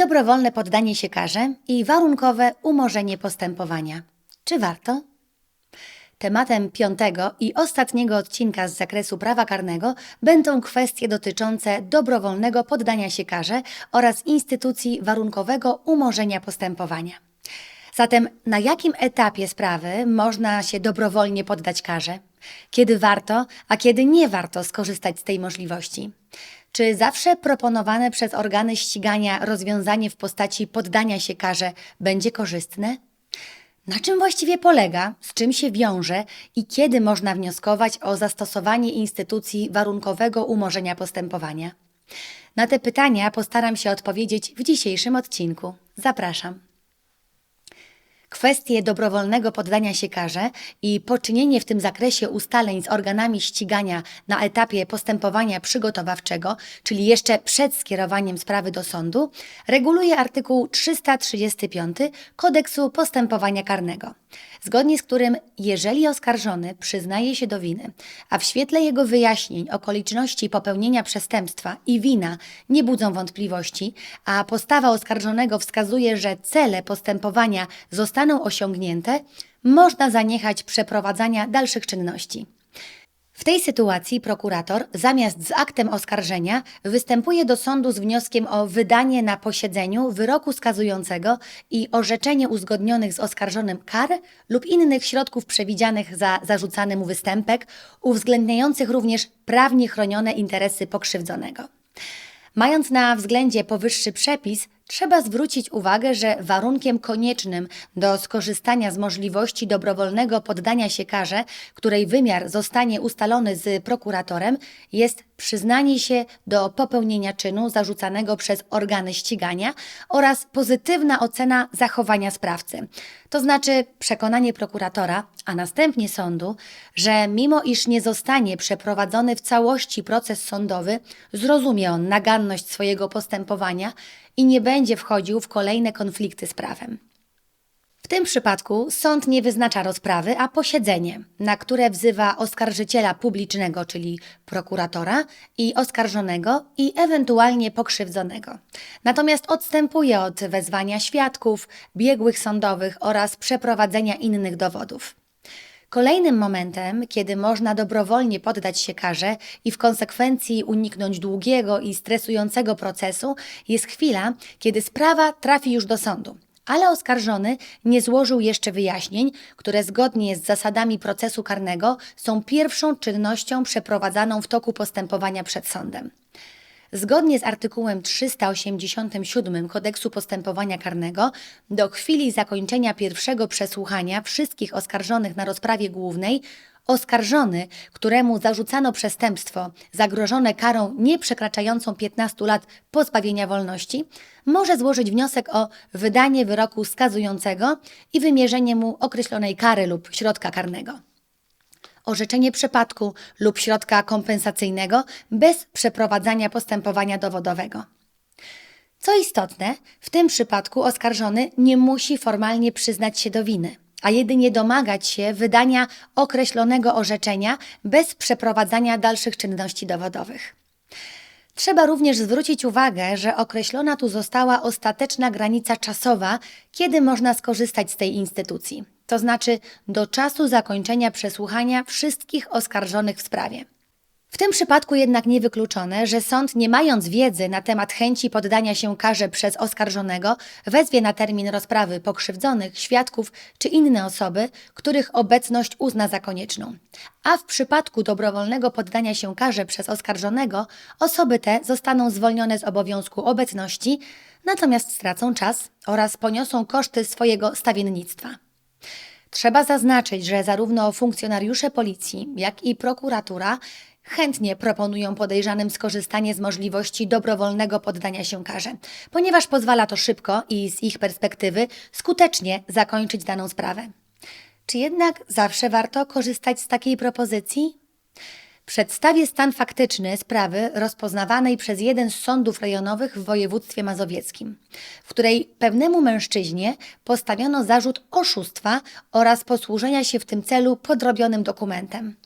dobrowolne poddanie się karze i warunkowe umorzenie postępowania. Czy warto? Tematem piątego i ostatniego odcinka z zakresu prawa karnego będą kwestie dotyczące dobrowolnego poddania się karze oraz instytucji warunkowego umorzenia postępowania. Zatem na jakim etapie sprawy można się dobrowolnie poddać karze? Kiedy warto, a kiedy nie warto skorzystać z tej możliwości? Czy zawsze proponowane przez organy ścigania rozwiązanie w postaci poddania się karze będzie korzystne? Na czym właściwie polega, z czym się wiąże i kiedy można wnioskować o zastosowanie instytucji warunkowego umorzenia postępowania? Na te pytania postaram się odpowiedzieć w dzisiejszym odcinku. Zapraszam. Kwestie dobrowolnego poddania się karze i poczynienie w tym zakresie ustaleń z organami ścigania na etapie postępowania przygotowawczego, czyli jeszcze przed skierowaniem sprawy do sądu, reguluje artykuł 335 Kodeksu Postępowania Karnego zgodnie z którym jeżeli oskarżony przyznaje się do winy, a w świetle jego wyjaśnień okoliczności popełnienia przestępstwa i wina nie budzą wątpliwości, a postawa oskarżonego wskazuje, że cele postępowania zostaną osiągnięte, można zaniechać przeprowadzania dalszych czynności. W tej sytuacji prokurator, zamiast z aktem oskarżenia, występuje do sądu z wnioskiem o wydanie na posiedzeniu wyroku skazującego i orzeczenie uzgodnionych z oskarżonym kar lub innych środków przewidzianych za zarzucany mu występek, uwzględniających również prawnie chronione interesy pokrzywdzonego. Mając na względzie powyższy przepis, trzeba zwrócić uwagę, że warunkiem koniecznym do skorzystania z możliwości dobrowolnego poddania się karze, której wymiar zostanie ustalony z prokuratorem, jest przyznanie się do popełnienia czynu zarzucanego przez organy ścigania oraz pozytywna ocena zachowania sprawcy. To znaczy przekonanie prokuratora, a następnie sądu, że mimo iż nie zostanie przeprowadzony w całości proces sądowy, zrozumie on naganność swojego postępowania i nie będzie wchodził w kolejne konflikty z prawem. W tym przypadku sąd nie wyznacza rozprawy, a posiedzenie, na które wzywa oskarżyciela publicznego, czyli prokuratora, i oskarżonego i ewentualnie pokrzywdzonego. Natomiast odstępuje od wezwania świadków, biegłych sądowych oraz przeprowadzenia innych dowodów. Kolejnym momentem, kiedy można dobrowolnie poddać się karze i w konsekwencji uniknąć długiego i stresującego procesu, jest chwila, kiedy sprawa trafi już do sądu ale oskarżony nie złożył jeszcze wyjaśnień, które zgodnie z zasadami procesu karnego są pierwszą czynnością przeprowadzaną w toku postępowania przed sądem. Zgodnie z artykułem 387 Kodeksu Postępowania Karnego, do chwili zakończenia pierwszego przesłuchania wszystkich oskarżonych na rozprawie głównej, oskarżony, któremu zarzucano przestępstwo zagrożone karą nie przekraczającą 15 lat pozbawienia wolności, może złożyć wniosek o wydanie wyroku skazującego i wymierzenie mu określonej kary lub środka karnego orzeczenie przypadku lub środka kompensacyjnego bez przeprowadzania postępowania dowodowego. Co istotne, w tym przypadku oskarżony nie musi formalnie przyznać się do winy, a jedynie domagać się wydania określonego orzeczenia bez przeprowadzania dalszych czynności dowodowych. Trzeba również zwrócić uwagę, że określona tu została ostateczna granica czasowa, kiedy można skorzystać z tej instytucji to znaczy do czasu zakończenia przesłuchania wszystkich oskarżonych w sprawie. W tym przypadku jednak niewykluczone, że sąd, nie mając wiedzy na temat chęci poddania się karze przez oskarżonego, wezwie na termin rozprawy pokrzywdzonych, świadków czy inne osoby, których obecność uzna za konieczną. A w przypadku dobrowolnego poddania się karze przez oskarżonego, osoby te zostaną zwolnione z obowiązku obecności, natomiast stracą czas oraz poniosą koszty swojego stawiennictwa. Trzeba zaznaczyć, że zarówno funkcjonariusze policji, jak i prokuratura chętnie proponują podejrzanym skorzystanie z możliwości dobrowolnego poddania się karze, ponieważ pozwala to szybko i z ich perspektywy skutecznie zakończyć daną sprawę. Czy jednak zawsze warto korzystać z takiej propozycji? Przedstawię stan faktyczny sprawy rozpoznawanej przez jeden z sądów rejonowych w województwie mazowieckim, w której pewnemu mężczyźnie postawiono zarzut oszustwa oraz posłużenia się w tym celu podrobionym dokumentem.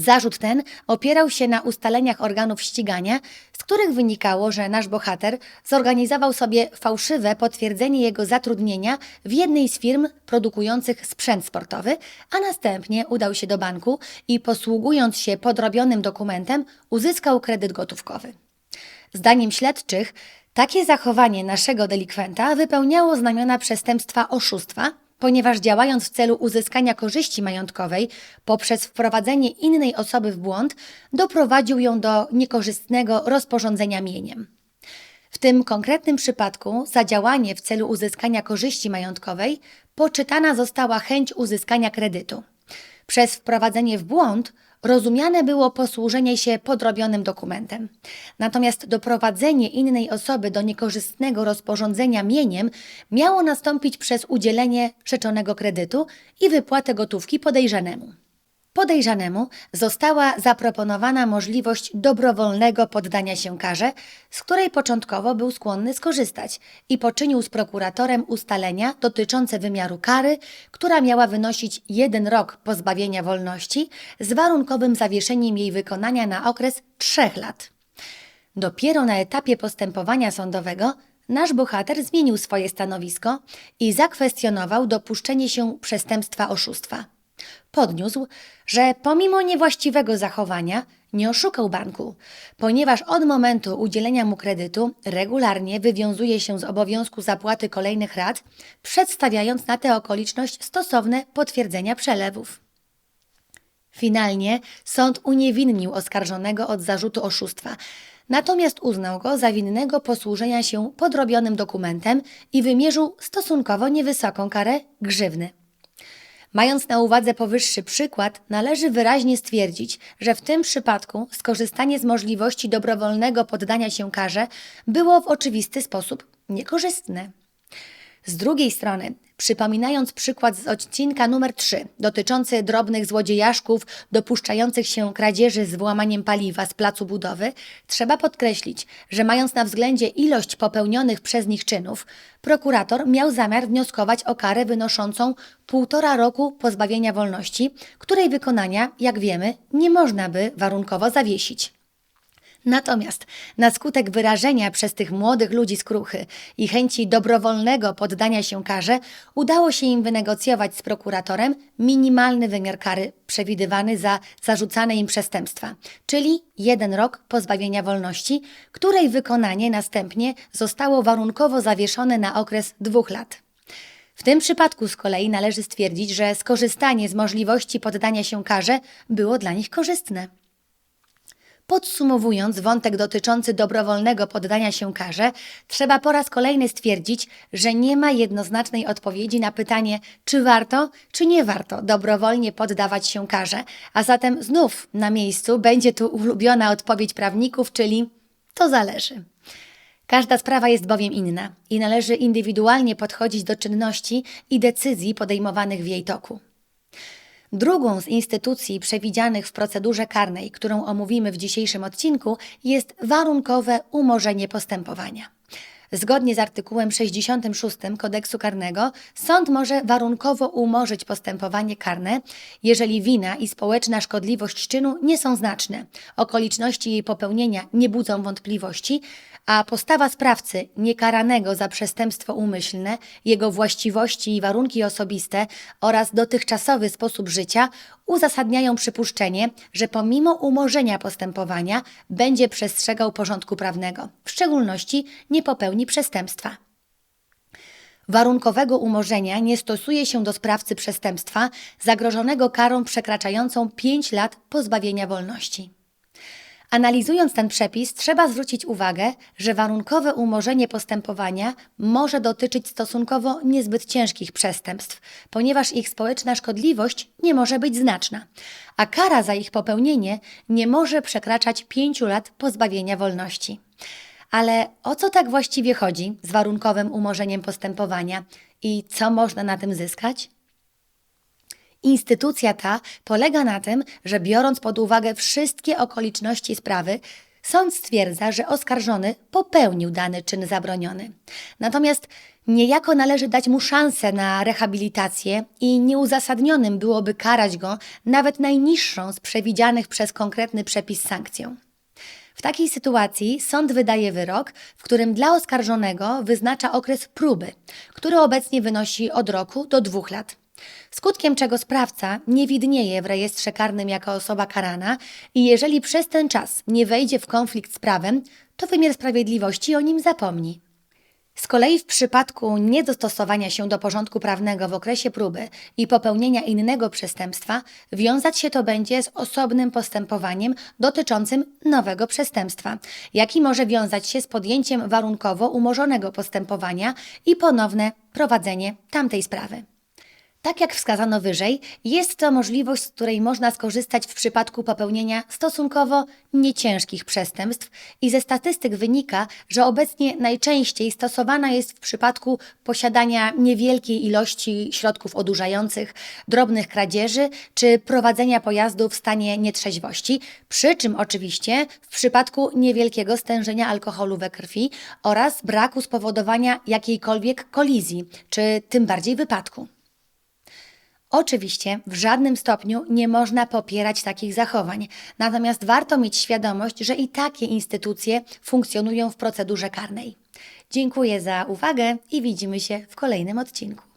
Zarzut ten opierał się na ustaleniach organów ścigania, z których wynikało, że nasz bohater zorganizował sobie fałszywe potwierdzenie jego zatrudnienia w jednej z firm produkujących sprzęt sportowy, a następnie udał się do banku i posługując się podrobionym dokumentem, uzyskał kredyt gotówkowy. Zdaniem śledczych, takie zachowanie naszego delikwenta wypełniało znamiona przestępstwa oszustwa, ponieważ działając w celu uzyskania korzyści majątkowej poprzez wprowadzenie innej osoby w błąd, doprowadził ją do niekorzystnego rozporządzenia mieniem. W tym konkretnym przypadku za działanie w celu uzyskania korzyści majątkowej poczytana została chęć uzyskania kredytu. Przez wprowadzenie w błąd rozumiane było posłużenie się podrobionym dokumentem. Natomiast doprowadzenie innej osoby do niekorzystnego rozporządzenia mieniem miało nastąpić przez udzielenie rzeczonego kredytu i wypłatę gotówki podejrzanemu. Podejrzanemu została zaproponowana możliwość dobrowolnego poddania się karze, z której początkowo był skłonny skorzystać i poczynił z prokuratorem ustalenia dotyczące wymiaru kary, która miała wynosić jeden rok pozbawienia wolności z warunkowym zawieszeniem jej wykonania na okres trzech lat. Dopiero na etapie postępowania sądowego nasz bohater zmienił swoje stanowisko i zakwestionował dopuszczenie się przestępstwa oszustwa. Podniósł, że pomimo niewłaściwego zachowania nie oszukał banku, ponieważ od momentu udzielenia mu kredytu regularnie wywiązuje się z obowiązku zapłaty kolejnych rat, przedstawiając na tę okoliczność stosowne potwierdzenia przelewów. Finalnie sąd uniewinnił oskarżonego od zarzutu oszustwa, natomiast uznał go za winnego posłużenia się podrobionym dokumentem i wymierzył stosunkowo niewysoką karę grzywny. Mając na uwadze powyższy przykład, należy wyraźnie stwierdzić, że w tym przypadku skorzystanie z możliwości dobrowolnego poddania się karze było w oczywisty sposób niekorzystne. Z drugiej strony, przypominając przykład z odcinka numer 3 dotyczący drobnych złodziejaszków dopuszczających się kradzieży z włamaniem paliwa z placu budowy, trzeba podkreślić, że mając na względzie ilość popełnionych przez nich czynów, prokurator miał zamiar wnioskować o karę wynoszącą półtora roku pozbawienia wolności, której wykonania, jak wiemy, nie można by warunkowo zawiesić. Natomiast na skutek wyrażenia przez tych młodych ludzi skruchy i chęci dobrowolnego poddania się karze, udało się im wynegocjować z prokuratorem minimalny wymiar kary przewidywany za zarzucane im przestępstwa, czyli jeden rok pozbawienia wolności, której wykonanie następnie zostało warunkowo zawieszone na okres dwóch lat. W tym przypadku z kolei należy stwierdzić, że skorzystanie z możliwości poddania się karze było dla nich korzystne. Podsumowując wątek dotyczący dobrowolnego poddania się karze, trzeba po raz kolejny stwierdzić, że nie ma jednoznacznej odpowiedzi na pytanie, czy warto, czy nie warto dobrowolnie poddawać się karze, a zatem znów na miejscu będzie tu ulubiona odpowiedź prawników, czyli to zależy. Każda sprawa jest bowiem inna i należy indywidualnie podchodzić do czynności i decyzji podejmowanych w jej toku. Drugą z instytucji przewidzianych w procedurze karnej, którą omówimy w dzisiejszym odcinku, jest warunkowe umorzenie postępowania. Zgodnie z artykułem 66 kodeksu karnego, sąd może warunkowo umorzyć postępowanie karne, jeżeli wina i społeczna szkodliwość czynu nie są znaczne, okoliczności jej popełnienia nie budzą wątpliwości, a postawa sprawcy niekaranego za przestępstwo umyślne, jego właściwości i warunki osobiste oraz dotychczasowy sposób życia uzasadniają przypuszczenie, że pomimo umorzenia postępowania będzie przestrzegał porządku prawnego, w szczególności nie popełni przestępstwa. Warunkowego umorzenia nie stosuje się do sprawcy przestępstwa zagrożonego karą przekraczającą 5 lat pozbawienia wolności. Analizując ten przepis, trzeba zwrócić uwagę, że warunkowe umorzenie postępowania może dotyczyć stosunkowo niezbyt ciężkich przestępstw, ponieważ ich społeczna szkodliwość nie może być znaczna, a kara za ich popełnienie nie może przekraczać pięciu lat pozbawienia wolności. Ale o co tak właściwie chodzi z warunkowym umorzeniem postępowania i co można na tym zyskać? Instytucja ta polega na tym, że biorąc pod uwagę wszystkie okoliczności sprawy, Sąd stwierdza, że oskarżony popełnił dany czyn zabroniony. Natomiast niejako należy dać mu szansę na rehabilitację i nieuzasadnionym byłoby karać go nawet najniższą z przewidzianych przez konkretny przepis sankcją. W takiej sytuacji sąd wydaje wyrok, w którym dla oskarżonego wyznacza okres próby, który obecnie wynosi od roku do dwóch lat. Skutkiem czego sprawca nie widnieje w rejestrze karnym jako osoba karana i jeżeli przez ten czas nie wejdzie w konflikt z prawem, to wymiar sprawiedliwości o nim zapomni. Z kolei w przypadku niedostosowania się do porządku prawnego w okresie próby i popełnienia innego przestępstwa, wiązać się to będzie z osobnym postępowaniem dotyczącym nowego przestępstwa, jaki może wiązać się z podjęciem warunkowo umorzonego postępowania i ponowne prowadzenie tamtej sprawy. Tak jak wskazano wyżej, jest to możliwość, z której można skorzystać w przypadku popełnienia stosunkowo nieciężkich przestępstw i ze statystyk wynika, że obecnie najczęściej stosowana jest w przypadku posiadania niewielkiej ilości środków odurzających, drobnych kradzieży czy prowadzenia pojazdu w stanie nietrzeźwości, przy czym oczywiście w przypadku niewielkiego stężenia alkoholu we krwi oraz braku spowodowania jakiejkolwiek kolizji czy tym bardziej wypadku. Oczywiście w żadnym stopniu nie można popierać takich zachowań, natomiast warto mieć świadomość, że i takie instytucje funkcjonują w procedurze karnej. Dziękuję za uwagę i widzimy się w kolejnym odcinku.